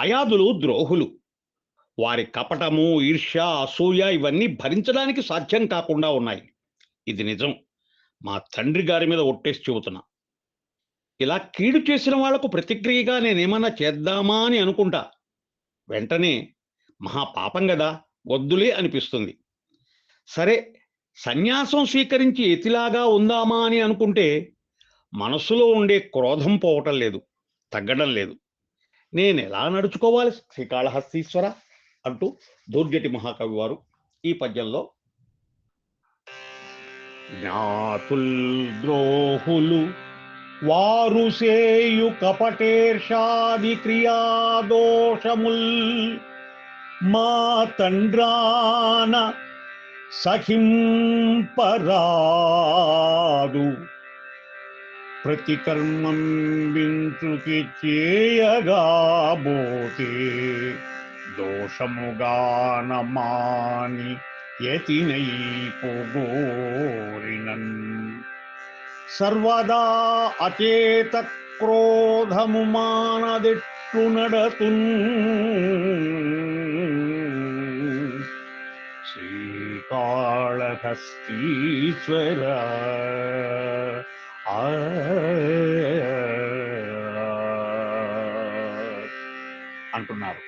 సత్యాదులు ద్రోహులు. వారి కపటము ఈర్ష్య అసూయ ఇవన్నీ భరించడానికి సాధ్యం కాకుండా ఉన్నాయి. ఇది నిజం. మా తండ్రి గారి మీద ఒట్టేసి చెబుతున్నా. ఇలా కీడు చేసిన వాళ్ళకు ప్రతిక్రియగా నేనేమన్నా చేద్దామా అని అనుకుంటా. వెంటనే మహా పాపం కదా వద్దులే అనిపిస్తుంది. సరే సన్యాసం స్వీకరించి ఎతిలాగా ఉందామా అని అనుకుంటే మనసులో ఉండే క్రోధం పోవటం లేదు తగ్గడం లేదు. నేను ఎలా నడుచుకోవాలి? శ్రీకాళహస్తీశ్వర అంటూ దుర్గటి మహాకవి వారు ఈ పద్యంలో జ్ఞాతుల్ ద్రోహులు వారు సేయు కపటేర్షాది క్రియాదోషముల్ మా తండ్రాన సహింపరాదు ప్రతి కర్మం వించుకి చేయగా బోతే దోషముగాన యతినై పొగోరినన్ సర్వదా అచేత క్రోధము మానదెట్టు నడతున్. శ్రీకాళహస్తీశ్వర అంటున్నారు